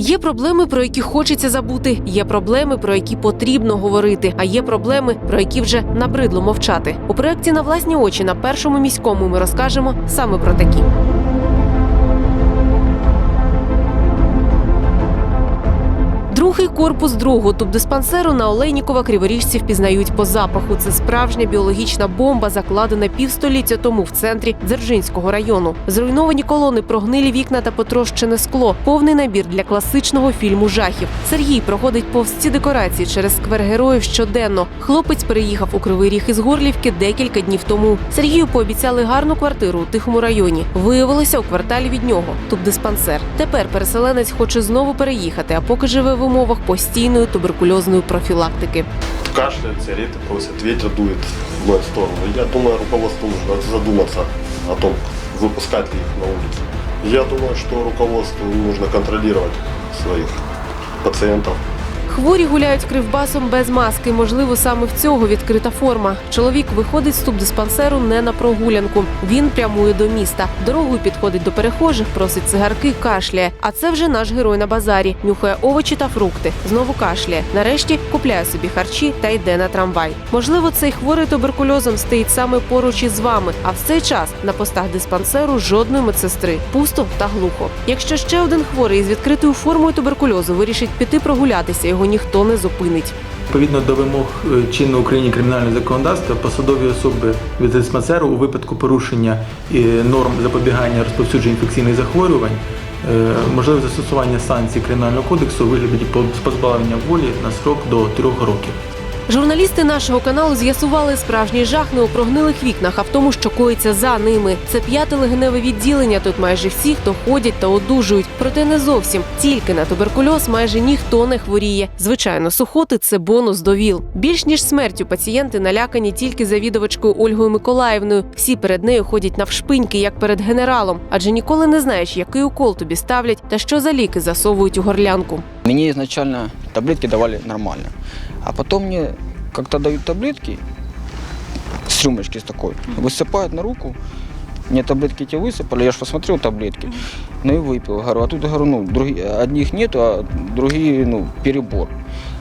Є проблеми, про які хочеться забути. Є проблеми, про які потрібно говорити. А є проблеми, про які вже набридло мовчати. У проєкті на власні очі на першому міському ми розкажемо саме про такі. Другий корпус другого тубдиспансеру на Олейнікова криворіжці впізнають по запаху. Це справжня біологічна бомба, закладена півстоліття тому в центрі Дзержинського району. Зруйновані колони, прогнилі вікна та потрощене скло. Повний набір для класичного фільму жахів. Сергій проходить повз ці декорації через сквер героїв щоденно. Хлопець переїхав у Кривий Ріг із Горлівки декілька днів тому. Сергію пообіцяли гарну квартиру у тихому районі. Виявилося у кварталі від нього тубдиспансер. Тепер переселенець хоче знову переїхати, а поки живе в умовах постійної туберкульозної профілактики. кашляют, сигареты просят, ветер дует в мою сторону. Я думаю, руководству нужно задуматься о том, выпускать ли их на улицу. Я думаю, что руководству нужно контролировать своих пациентов. Хворі гуляють кривбасом без маски. Можливо, саме в цього відкрита форма. Чоловік виходить з тубдиспансеру не на прогулянку. Він прямує до міста. Дорогою підходить до перехожих, просить цигарки, кашляє. А це вже наш герой на базарі. Нюхає овочі та фрукти. Знову кашляє. Нарешті купляє собі харчі та йде на трамвай. Можливо, цей хворий туберкульозом стоїть саме поруч із вами. А в цей час на постах диспансеру жодної медсестри. Пусто та глухо. Якщо ще один хворий із відкритою формою туберкульозу вирішить піти прогулятися, його ніхто не зупинить. Відповідно до вимог е, чинного в Україні кримінального законодавства, посадові особи від диспансеру у випадку порушення е, норм запобігання розповсюдження інфекційних захворювань е, можливе застосування санкцій кримінального кодексу у вигляді позбавлення волі на срок до трьох років. Журналісти нашого каналу з'ясували справжній жах не у вікнах, а в тому, що коїться за ними. Це п'яте легеневе відділення. Тут майже всі, хто ходять та одужують. Проте не зовсім. Тільки на туберкульоз майже ніхто не хворіє. Звичайно, сухоти це бонус до ВІЛ. Більш ніж смертю пацієнти налякані тільки завідувачкою Ольгою Миколаївною. Всі перед нею ходять навшпиньки, як перед генералом, адже ніколи не знаєш, який укол тобі ставлять та що за ліки засовують у горлянку. Мне изначально таблетки давали нормально. А потом мне как-то дают таблетки с рюмочки с такой, высыпают на руку. Мне таблетки эти высыпали, я же посмотрел таблетки, ну и выпил. Говорю, а тут, говорю, ну, други- одних нету, а другие, ну, перебор.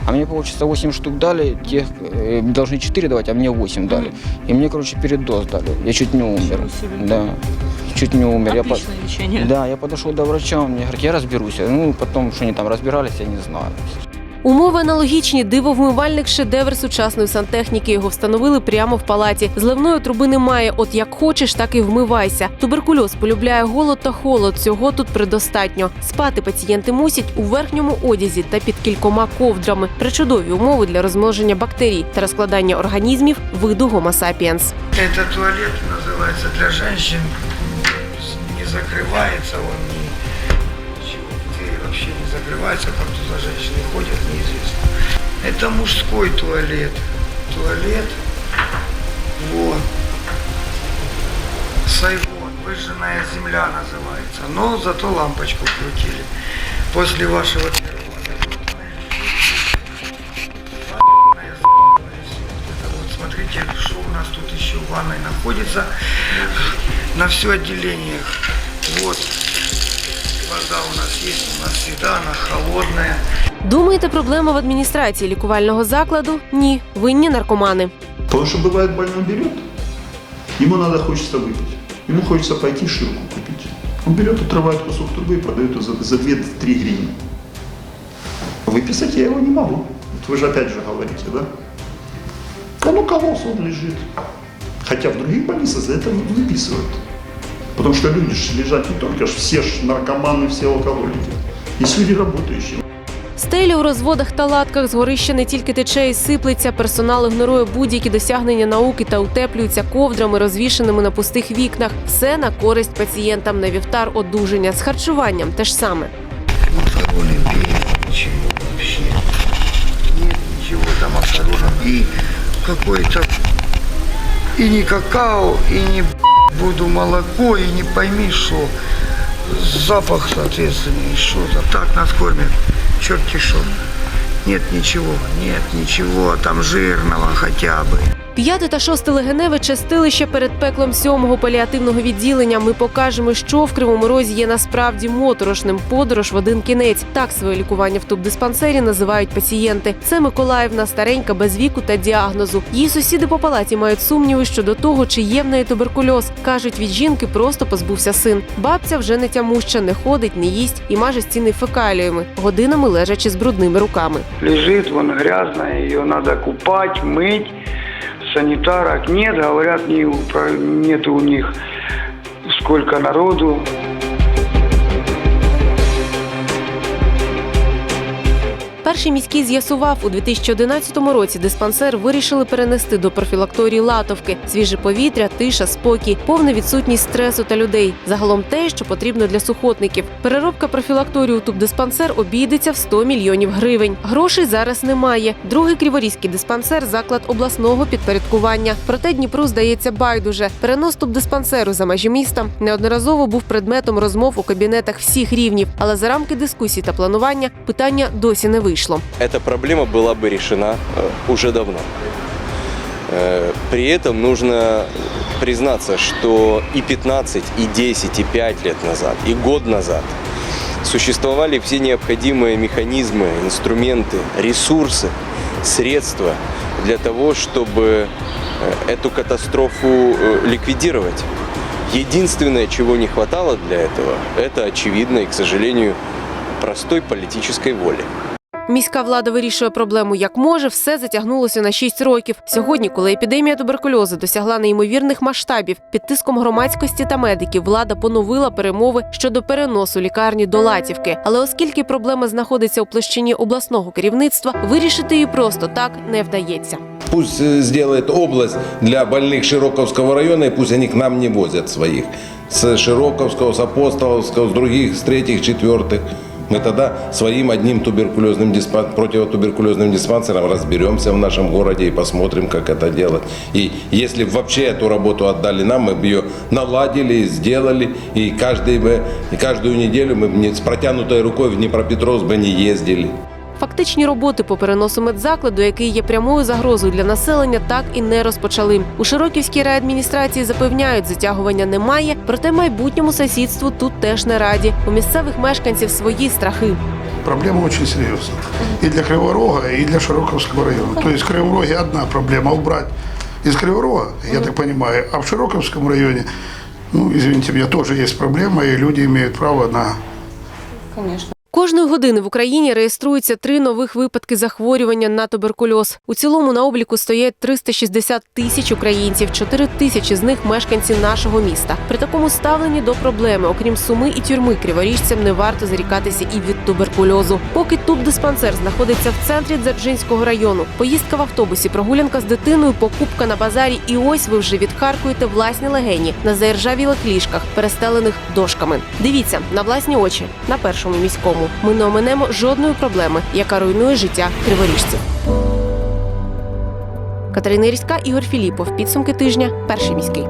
А мне, получится, 8 штук дали, тех э, должны 4 давать, а мне 8 дали. И мне, короче, передоз дали. Я чуть не умер. Да, чуть не умер. Я по- Отличное лечение. да, я подошел до врача, он мне говорит, я разберусь. Ну, потом, что они там разбирались, я не знаю. Умови аналогічні. Дивовмивальник шедевр сучасної сантехніки. Його встановили прямо в палаті. Зливної труби немає. От як хочеш, так і вмивайся. Туберкульоз полюбляє голод та холод. Цього тут предостатньо. Спати пацієнти мусять у верхньому одязі та під кількома ковдрами. Причудові умови для розмноження бактерій та розкладання організмів виду Homo sapiens. Это туалет называется для женщин. Не закрывается он ни ничего. Дверь Вообще не закрывается, там туда женщины ходят, неизвестно. Это мужской туалет. Туалет. Вот. Сайгон. Выжженная земля называется. Но зато лампочку крутили. После вашего первого смотрите, что у нас тут еще в ванной находится. На все отделение. Вот. Вода у нас есть, у нас всегда она холодная. Думаєте, проблема в адміністрації лікувального закладу? Ні, винні наркомани. Потому что бывает больной берет, ему надо хочется выпить. Ему хочется пойти ширку купить. Он берет, отрывает кусок трубы и продает ее за, за 2-3 гривны. Выписать я его не могу. Вот вы же опять же говорите, да? Он укололся, он лежит. Хотя в других больницах за это выписывают. Потому что люди же лежат не только, ж все ж наркоманы, все алкоголики. Есть люди работающие. Стеля у розводах та латках згорища не тільки тече і сиплеться. Персонал ігнорує будь-які досягнення науки та утеплюється ковдрами, розвішеними на пустих вікнах. Все на користь пацієнтам на вівтар одужання з харчуванням те ж саме. Макароны белые, ничего вообще. Нет ничего там макаронов. И какой-то... И не какао, и не Буду молоко, и не пойми что. Запах соответственный, что-то. Так нас кормят. Черти что. Нет ничего, нет ничего там жирного хотя бы. П'яте та шосте легеневе частилище перед пеклом сьомого паліативного відділення. Ми покажемо, що в кривому розі є насправді моторошним подорож в один кінець. Так своє лікування в тубдиспансері називають пацієнти. Це Миколаївна, старенька без віку та діагнозу. Її сусіди по палаті мають сумніви щодо того, чи є в неї туберкульоз. кажуть, від жінки просто позбувся син. Бабця вже не тямуща, не ходить, не їсть і маже стіни фекаліями, годинами лежачи з брудними руками. лежит, вон грязная, ее надо купать, мыть, санитарок нет, говорят, не, нет у них сколько народу. Перший міський з'ясував, у 2011 році диспансер вирішили перенести до профілакторії Латовки. Свіже повітря, тиша, спокій, повна відсутність стресу та людей. Загалом те, що потрібно для сухотників. Переробка профілакторію тубдиспансер обійдеться в 100 мільйонів гривень. Грошей зараз немає. Другий криворізький диспансер заклад обласного підпорядкування. Проте Дніпру здається байдуже. Перенос тубдиспансеру за межі міста неодноразово був предметом розмов у кабінетах всіх рівнів, але за рамки дискусій та планування питання досі не вийшло. Эта проблема была бы решена э, уже давно. Э, При этом нужно признаться, что и 15, и 10, и 5 лет назад, и год назад существовали все необходимые механизмы, инструменты, ресурсы, средства для того, чтобы э, эту катастрофу ликвидировать. Единственное, чего не хватало для этого, это очевидно и, к сожалению, простой политической воли. Міська влада вирішує проблему як може. Все затягнулося на 6 років. Сьогодні, коли епідемія туберкульозу досягла неймовірних масштабів, під тиском громадськості та медиків влада поновила перемови щодо переносу лікарні до Латівки. Але оскільки проблема знаходиться у площині обласного керівництва, вирішити її просто так не вдається. Пусть э, сделает область для больных Широковского района, и пусть они к нам не возят своих. С Широковского, с Апостоловского, с других, с третьих, четвертых. Мы тогда своим одним туберкулезным диспан... противотуберкулезным диспансером разберемся в нашем городе и посмотрим, как это делать. И если вообще эту работу отдали нам, мы бы ее наладили, сделали, и, каждый бы, и каждую неделю мы бы не, с протянутой рукой в Днепропетровск бы не ездили. Фактичні роботи по переносу медзакладу, який є прямою загрозою для населення, так і не розпочали. У Широківській райадміністрації запевняють, затягування немає, проте майбутньому сусідству тут теж не раді. У місцевих мешканців свої страхи. Проблема очень серьезная. И для Кривого Рога, и для Широковского района. То есть в Кривом одна проблема убрать из Кривого Рога, я так понимаю, а в Широковском районе, ну, извините меня, тоже есть проблема, и люди имеют право на Кожної години в Україні реєструється три нових випадки захворювання на туберкульоз. У цілому на обліку стоять 360 тисяч українців, 4 тисячі з них мешканці нашого міста. При такому ставленні до проблеми, окрім суми і тюрми, криворіжцям не варто зарікатися і від туберкульозу. Поки тубдиспансер знаходиться в центрі Дзержинського району, поїздка в автобусі, прогулянка з дитиною, покупка на базарі, і ось ви вже відхаркуєте власні легені на заіржавілих ліжках, перестелених дошками. Дивіться на власні очі на першому міському. Ми не оминемо жодної проблеми, яка руйнує життя криворіжців. Катерина Різька, Ігор Філіпов. Підсумки тижня. Перший міський.